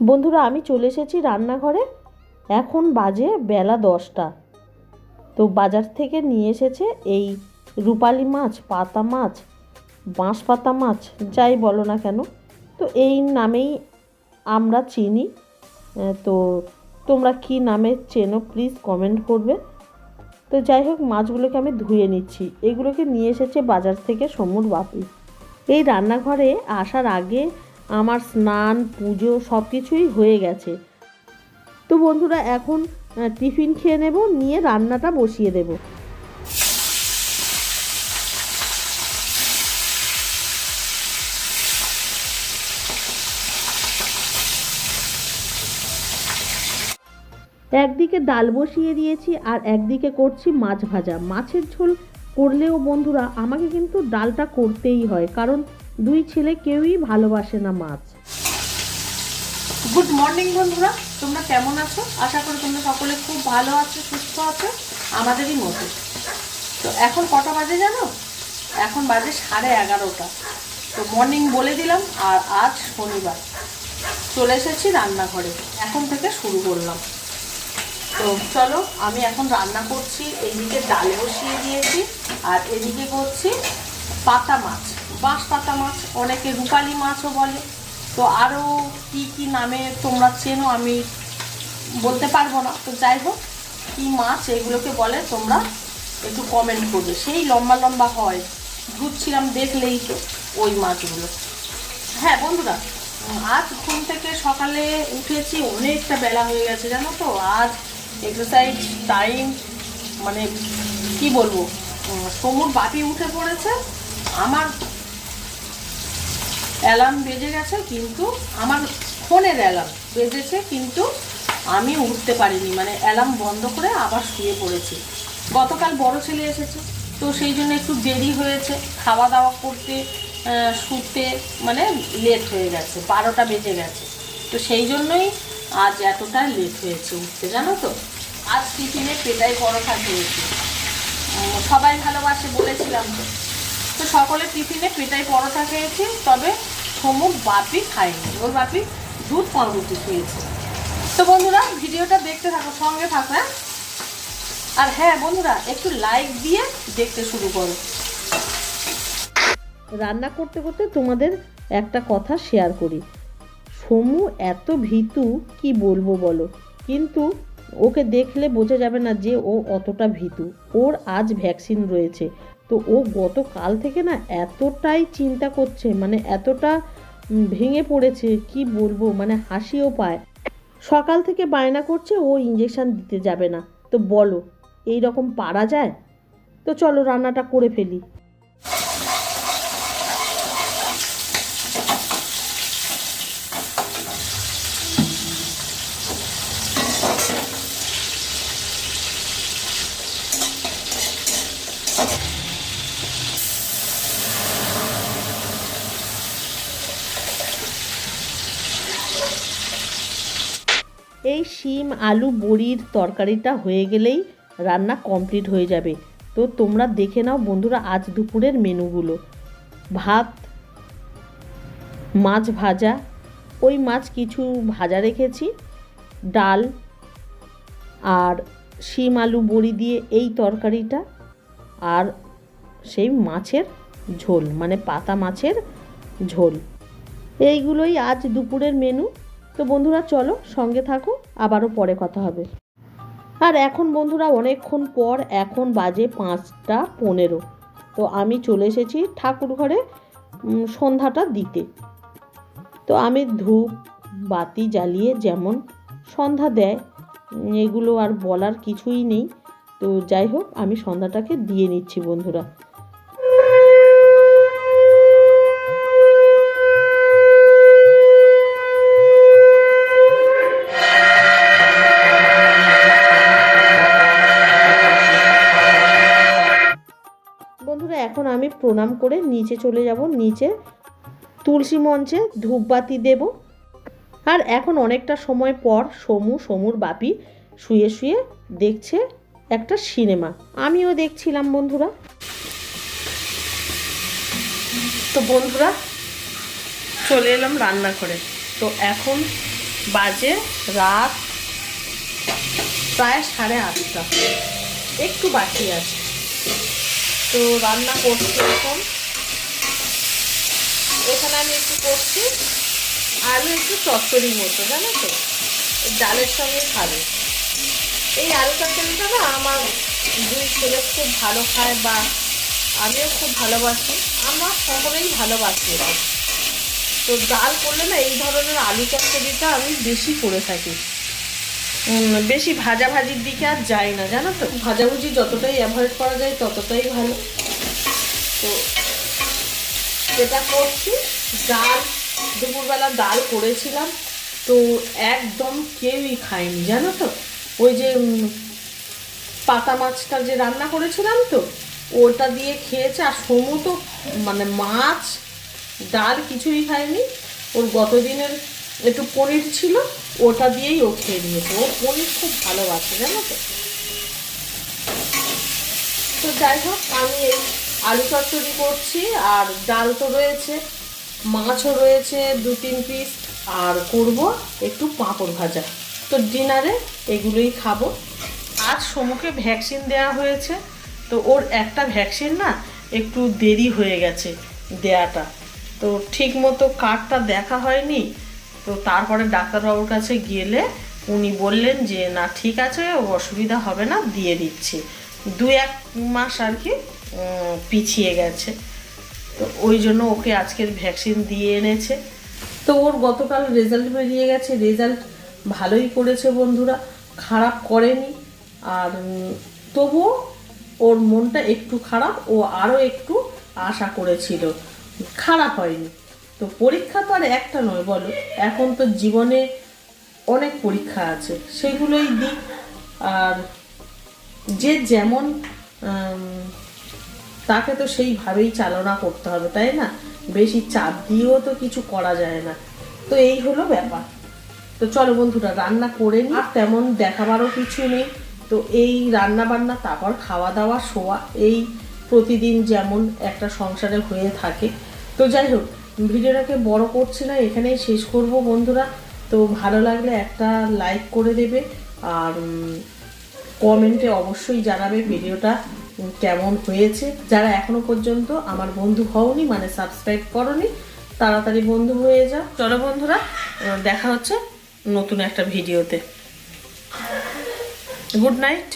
বন্ধুরা, আমি চলে এসেছি রান্নাঘরে। এখন বাজে বেলা দশটা। তো বাজার থেকে নিয়ে এসেছে এই রূপালি মাছ, পাতা মাছ বাঁশ পাতা মাছ, যাই বলো না কেন। তো এই নামেই আমরা চিনি। তো তোমরা কি নামে চেনো প্লিজ কমেন্ট করবে। তো যাই হোক, মাছগুলোকে আমি ধুয়ে নিচ্ছি। এগুলোকে নিয়ে এসেছে বাজার থেকে সমুর বাপি। এই রান্নাঘরে আসার আগে আমার স্নান, পুজো সব কিছুই হয়ে গেছে। তো বন্ধুরা, এখন টিফিন খেয়ে নেব, নিয়ে রান্নাটা বসিয়ে দেব। একদিকে ডাল বসিয়ে দিয়েছি, আর একদিকে করছি মাছ ভাজা। মাছের ঝোল করলেও বন্ধুরা, আমাকে কিন্তু ডালটা করতেই হয়, কারণ দুই ছেলে কেউই ভালোবাসে না মাছ। গুড মর্নিং বন্ধুরা। তোমরা কেমন আছো? আশা করি তোমরা সকলে খুব ভালো আছো, সুস্থ আছো, আমাদেরই মতো। তো এখন কটা বাজে জানো? এখন বাজে সাড়ে এগারোটা। তো মর্নিং বলে দিলাম, আর আজ শনিবার। চলে এসেছি রান্নাঘরে। এখন থেকে শুরু করলাম। তো চলো, আমি এখন রান্না করছি। এইদিকে ডাল বসিয়ে দিয়েছি, আর এদিকে করছি পাতা মাছ। বাঁশ পাতা মাছ, অনেকে রূপালি মাছও বলে। তো আরও কি কি নামে তোমরা চেনো আমি বলতে পারব না। তো যাই হোক, কী মাছ এগুলোকে বলে তোমরা একটু কমেন্ট করবে। সেই লম্বা লম্বা হয়। ধুচ্ছিলাম দেখলেই তো ওই মাছগুলো। হ্যাঁ বন্ধুরা, আজ ঘুম থেকে সকালে উঠেছি, অনেকটা বেলা হয়ে গেছে, জানো তো? আজ এক্সারসাইজ টাইম মানে কি বলব? সমুর বাপি উঠে পড়েছে। আমার অ্যালার্ম বেজে গেছে, কিন্তু আমার ফোনের অ্যালার্ম বেজেছে, কিন্তু আমি উঠতে পারিনি। মানে অ্যালার্ম বন্ধ করে আবার শুয়ে পড়েছি। গতকাল বড় ছেলে এসেছে, তো সেই জন্য একটু দেরি হয়েছে। খাওয়া দাওয়া করতে শুতে মানে লেট হয়ে গেছে, বারোটা বেজে গেছে। তো সেই জন্যই আজ এতটা লেট হয়েছে উঠতে, জানো তো? আজ টিফিনে পেটাই পরোটা খেয়েছি। সবাই ভালোবাসে বলেছিলাম তো। তো সকলে টিফিনে পেটাই পরোটা খেয়েছি, তবে সমুখ বাপি খায়নি। ওর বাপি দুধ পাউরুটি খেয়েছে। তো বন্ধুরা, ভিডিওটা দেখতে থাকো, সঙ্গে থাকো হ্যাঁ? আর হ্যাঁ বন্ধুরা, একটু লাইক দিয়ে দেখতে শুরু করো। রান্না করতে করতে তোমাদের একটা কথা শেয়ার করি। সমু এত ভীতু, কি বলব বলো? কিন্তু ওকে দেখলে বোঝা যাবে না যে ও অতটা ভীতু। ওর আজ ভ্যাকসিন রয়েছে। তো ও গতকাল থেকে না এতটাই চিন্তা করছে মানে এতটা ভেঙে পড়েছে, কি বলব মানে হাসিও পায়। সকাল থেকে বায়না করছে, ও ইঞ্জেকশান দিতে যাবে না। তো বলো এই রকম পারা যায়? তো চলো রান্নাটা করে ফেলি। এই শিম, আলু, বড়ির তরকারিটা হয়ে গেলেই রান্না কমপ্লিট হয়ে যাবে। তো তোমরা দেখে নাও বন্ধুরা আজ দুপুরের মেনুগুলো। ভাত, মাছ ভাজা, ওই মাছ কিছু ভাজা রেখেছি, ডাল আর শিম, আলু, বড়ি দিয়ে এই তরকারিটা আর সেই মাছের ঝোল মানে পাতা মাছের ঝোল। এইগুলোই আজ দুপুরের মেনু তো বন্ধুরা, চলো সঙ্গে থাকো, আবারও পরে কথা হবে। আর এখন বন্ধুরা, অনেকক্ষণ পর এখন বাজে পাঁচটা পনেরো। তো আমি চলে এসেছি ঠাকুর ঘরে সন্ধ্যাটা দিতে। তো আমি ধূপ, বাতি জ্বালিয়ে যেমন সন্ধ্যা দেয় এগুলো আর বলার কিছুই নেই। তো যাই হোক, আমি সন্ধ্যাটাকে দিয়ে নিচ্ছি বন্ধুরা। আমি প্রণাম করে নিচে চলে যাব, নিচে তুলসী মঞ্চে ধূপবাতি দেব। আর এখন অনেকটা সময় পর সমু, সমুর বাপি শুয়ে শুয়ে দেখছে একটা সিনেমা। আমিও দেখছিলাম বন্ধুরা। তো বন্ধুরা, চলে এলাম রান্না করে তো এখন বাজে রাত প্রায় সাড়ে আটটা। একটু বাকি আছে। তো রান্না করছি এখন। এখানে আমি একটু করছি। আলু একটু চচ্চড়ির মতো, জানো তো? ডালের সঙ্গে খাবে। এই আলু তরকারিটা না আমার দুই ছেলে খুব ভালো খায় বা আমিও খুব ভালোবাসি। আমরা সকলেই ভালোবাসি তো ডাল করলে না এই ধরনের আলু চচ্চড়িটা আমি বেশি করে থাকি। বেশি ভাজাভাজির দিকে আর যায় না, জানো তো? ভাজাভুজি যতটাই অ্যাভয়েড করা যায় ততটাই ভালো। তো যেটা করছি, ডাল, দুপুরবেলা ডাল করেছিলাম, তো একদম কেউই খায়নি, জানো তো? ওই যে পাতা মাছটা যে রান্না করেছিলাম তো, ওটা দিয়ে খেয়েছে, আর সমু মানে মাছ, ডাল কিছুই খায়নি। ওর গত দিনের একটু পনির ছিল, ওটা দিয়েই ও খেয়ে নিয়েছে। ও পনির খুব ভালোবাসে, জানো তো? তো যাই হোক, আমি এই আলু চচ্চড়ি করছি, আর ডাল তো রয়েছে, মাছও রয়েছে, দু তিন পিস আর করব একটু পাঁপড় ভাজা। তো ডিনারে এগুলোই খাব। আজ সমুখে ভ্যাকসিন দেওয়া হয়েছে, তো ওর একটা ভ্যাকসিন না একটু দেরি হয়ে গেছে দেয়াটা। তো ঠিক মতো কার্ডটা দেখা হয়নি তো তারপরে ডাক্তারবাবুর কাছে গেলে উনি বললেন যে, না, ঠিক আছে, অসুবিধা হবে না, দিয়ে দিচ্ছি। দু এক মাস আর কি পিছিয়ে গেছে। তো ওই জন্য ওকে আজকের ভ্যাকসিন দিয়ে এনেছে। তো ওর গতকাল রেজাল্ট বেরিয়ে গেছে। রেজাল্ট ভালোই করেছে বন্ধুরা, খারাপ করেনি। আর তবুও ওর মনটা একটু খারাপ, ও আরও একটু আশা করেছিল। খারাপ হয়নি। তো পরীক্ষা তো আর একটা নয় বলো। এখন তো জীবনে অনেক পরীক্ষা আছে সেগুলোই দিই আর যে যেমন তাকে তো সেইভাবেই চালনা করতে হবে তাই না? বেশি চাপ দিয়েও তো কিছু করা যায় না। তো এই হলো ব্যাপার। তো চলো বন্ধুরা রান্না করে নি তেমন দেখাবারও কিছু নেই। তো এই রান্না বান্না তারপর খাওয়া দাওয়া শোয়া এই প্রতিদিন যেমন একটা সংসারে হয়ে থাকে। তো যাই হোক ভিডিওটাকে বড় করছি না, এখানেই শেষ করব বন্ধুরা। তো ভালো লাগলে একটা লাইক করে দেবে, আর কমেন্টে অবশ্যই জানাবে ভিডিওটা কেমন হয়েছে। যারা এখনও পর্যন্ত আমার বন্ধু হওনি মানে সাবস্ক্রাইব করনি, তাড়াতাড়ি বন্ধু হয়ে যাও। চলো বন্ধুরা দেখা হচ্ছে নতুন একটা ভিডিওতে। Good night